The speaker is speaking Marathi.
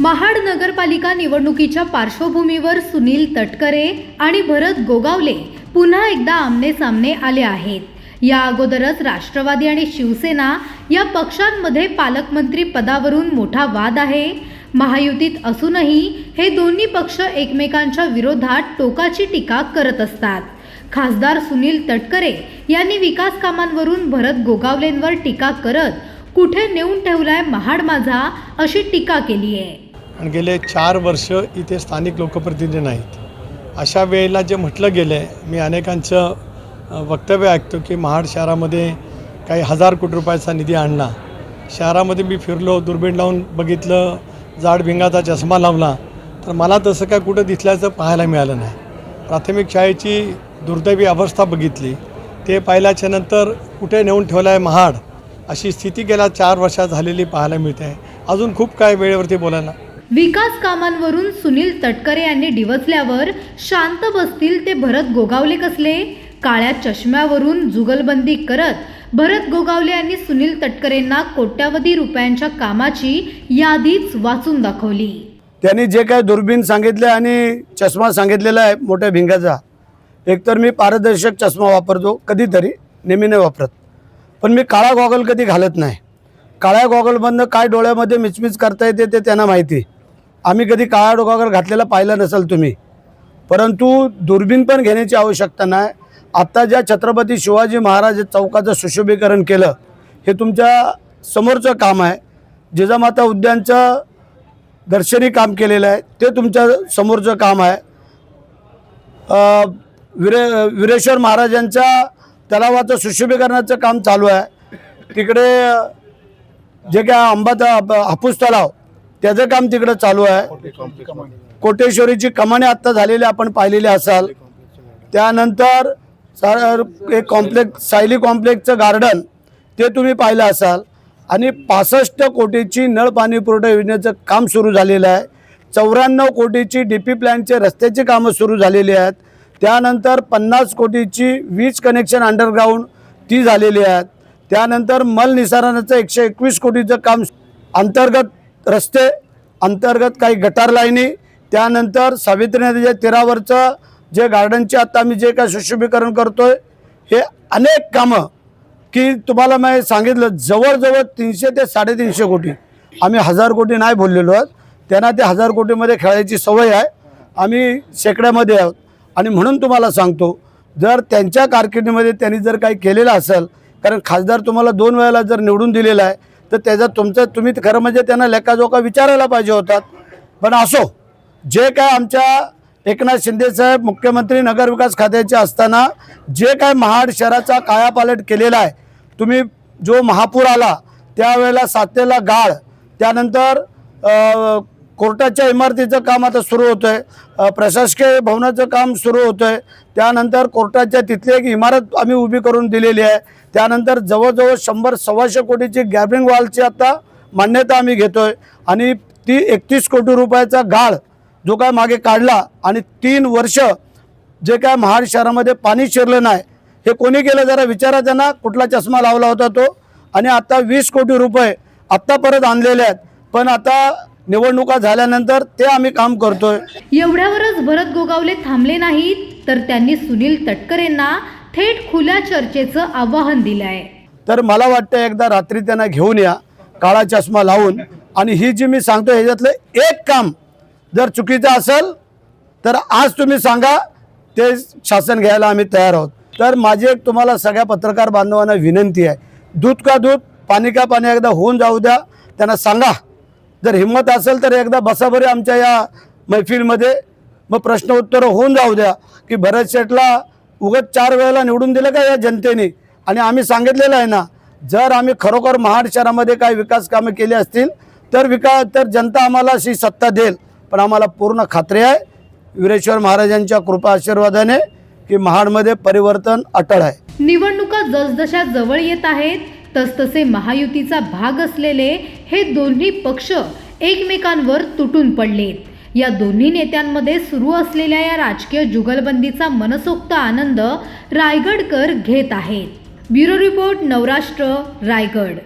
महाड नगरपालिका निवडणुकीच्या पार्श्वभूमीवर सुनील तटकरे आणि भरत गोगावले पुन्हा एकदा आमने सामने आले आहेत. या अगोदरच राष्ट्रवादी आणि शिवसेना या पक्षांमध्ये पालकमंत्री पदावरून मोठा वाद आहे. महायुतीत असूनही हे दोन्ही पक्ष एकमेकांच्या विरोधात टोकाची टीका करत असतात. खासदार सुनील तटकरे यांनी विकास कामांवरून भरत गोगावलेंवर टीका करत कुठे नेऊन ठेवलाय महाड माझा अशी टीका केली आहे आणि गेले चार वर्ष इथे स्थानिक लोकप्रतिनिधी नाहीत. अशा वेळेला जे म्हटलं गेलं आहे मी अनेकांचं वक्तव्य ऐकतो की महाड शहरामध्ये काही हजार कोटी रुपयाचा निधी आणला. शहरामध्ये मी फिरलो दुर्बीण लावून बघितलं जाड भिंगाचा चष्मा लावला. तर मला तसं काय कुठं दिसल्याचं पाहायला मिळालं नाही. प्राथमिक शाळेची दुर्दैवी अवस्था बघितली. ते पाहिल्याच्या नंतर कुठे नेऊन ठेवलं आहे महाड? अशी स्थिती गेल्या चार वर्षात झालेली पाहायला मिळते. आहे अजून खूप काय वेळेवरती बोलायला? विकास कामांवरून सुनील तटकरे यांनी डिवचल्यावर शांत बसतील ते भरत गोगावले कसले? काळ्या चष्म्यावरून जुगलबंदी करत भरत गोगावले यांनी सुनील तटकरेंना कोट्यावधी रुपयांच्या कामाची यादीच वाचून दाखवली. त्यांनी जे काय दुर्बीण सांगितले आणि चष्मा सांगितलेला आहे मोठ्या भिंगाचा. एकतर मी पारदर्शक चष्मा वापरतो कधीतरी नेहमी नाही वापरत. पण मी काळा गॉगल कधी घालत नाही. काळ्या गॉगलमधनं काय डोळ्यामध्ये मिचमिच करता येते ते त्यांना माहिती आम्ही कधी काळा डोकावर घातलेला पाहिला नसेल तुम्ही. परंतु दुर्बीण पण घेण्याची आवश्यकता नाही. आत्ता ज्या छत्रपती शिवाजी महाराज चौकाचं सुशोभीकरण केलं हे तुमच्या समोरचं काम आहे. जिजामाता उद्यानचं दर्शनी काम केलेलं आहे ते तुमच्या समोरचं काम आहे. विरे विरेश्वर महाराजांच्या तलावाचं सुशोभीकरणाचं काम चालू आहे. तिकडे जे काय अंबाचा हापूस तलाव त्याचं काम तिकडं चालू आहे. कोटेश्वरीची कमाने आत्ता झालेली आपण पाहिलेली असाल. त्यानंतर सर एक कॉम्प्लेक्स सायली कॉम्प्लेक्सचं गार्डन ते तुम्ही पाहिलं असाल. आणि पासष्ट कोटीची नळ पाणी पुरवठा योजनेचं काम सुरू झालेलं आहे. चौऱ्याण्णव कोटीची डी पी प्लॅनचे रस्त्याची कामं सुरू झालेली आहेत. त्यानंतर पन्नास कोटीची वीज कनेक्शन अंडरग्राऊंड ती झालेली आहेत. त्यानंतर मल निसारणाचं एकशे एकवीस कोटीचं काम अंतर्गत रस्ते अंतर्गत काही गटार लाईनी त्यानंतर सावित्री नदीच्या तीरावरचं जे गार्डनचे आता आम्ही जे काय सुशोभीकरण करतोय हे अनेक कामं की तुम्हाला मी सांगितलं जवळजवळ तीनशे ते साडेतीनशे कोटी. आम्ही हजार कोटी नाही बोललेलो आहोत. त्यांना ते हजार कोटीमध्ये खेळायची सवय आहे. आम्ही शेकड्यामध्ये आहोत. आणि म्हणून तुम्हाला सांगतो जर त्यांच्या कारकिर्दीमध्ये त्यांनी जर काही केलेलं असेल कारण खासदार तुम्हाला दोन वेळेला जर निवडून दिलेला आहे तर त्याचा तुमचं तुम्ही खरं म्हणजे त्यांना लेखाजोखा विचारायला पाहिजे होतात. पण असो जे काय आमच्या एकनाथ शिंदेसाहेब मुख्यमंत्री नगरविकास खात्याचे असताना जे काय महाड शहराचा कायापालट केलेला आहे तुम्ही जो महापूर आला त्यावेळेला सातेला गाळ त्यानंतर कोर्टाच्या इमारतीचं काम आता सुरू होतं आहे प्रशासकीय भवनाचं काम सुरू होतं आहे त्यानंतर कोर्टाच्या तिथली एक इमारत आम्ही उभी करून दिलेली आहे. त्यानंतर जवळजवळ शंभर सव्वाशे कोटीची गॅबरिंग वॉलची आता मान्यता आम्ही घेतो आहे आणि ती एकतीस कोटी रुपयाचा गाळ जो काय मागे काढला आणि तीन वर्ष जे काय महाड शहरामध्ये पाणी शिरलं नाही हे कोणी केलं जरा विचारा त्यांना कुठला चष्मा लावला होता तो. आणि आता वीस कोटी रुपये आत्ता परत आणलेले आहेत. पण आता निवडणुका झाल्यानंतर ते आम्ही काम करतोय. एवढ्यावरच भरत गोगावले थांबले नाहीत तर त्यांनी सुनील तटकरेंना थेट खुल्या चर्चेचं आवाहन दिलं आहे तर मला वाटतं एकदा रात्री त्यांना घेऊन या काळा चष्मा लावून. आणि ही जी मी सांगतो ह्याच्यातलं एक काम जर चुकीचं असेल तर आज तुम्ही सांगा ते शासन घ्यायला आम्ही तयार आहोत. तर माझी एक तुम्हाला सगळ्या पत्रकार बांधवांना विनंती आहे. दूध का दूध पाणी का पाणी एकदा होऊन जाऊ द्या. त्यांना सांगा. जर हिंमत असेल तर एकदा बसाबरी आमच्या या मैफिलमध्ये. मग प्रश्न उत्तरं होऊन जाऊ द्या की भरत शेठला उगत चार वेळेला निवडून दिलं का या जनतेने? आणि आम्ही सांगितलेलं आहे ना जर आम्ही खरोखर महाड शहरामध्ये काही विकास कामे केली असतील तर विकास तर जनता आम्हाला अशी सत्ता देईल. पण आम्हाला पूर्ण खात्री आहे वीरेश्वर महाराजांच्या कृपा आशीर्वादाने की महाडमध्ये परिवर्तन अटळ आहे. निवडणुका जसजशा जवळ येत आहेत तसतसे महायुतीचा भाग असलेले हे दोन्ही पक्ष एकमेकांवर तुटून पडलेत. या दोन्ही नेत्यांमध्ये सुरू असलेल्या या राजकीय जुगलबंदीचा मनसोक्त आनंद रायगडकर घेत आहेत. Bureau report Navarashtra Raigad.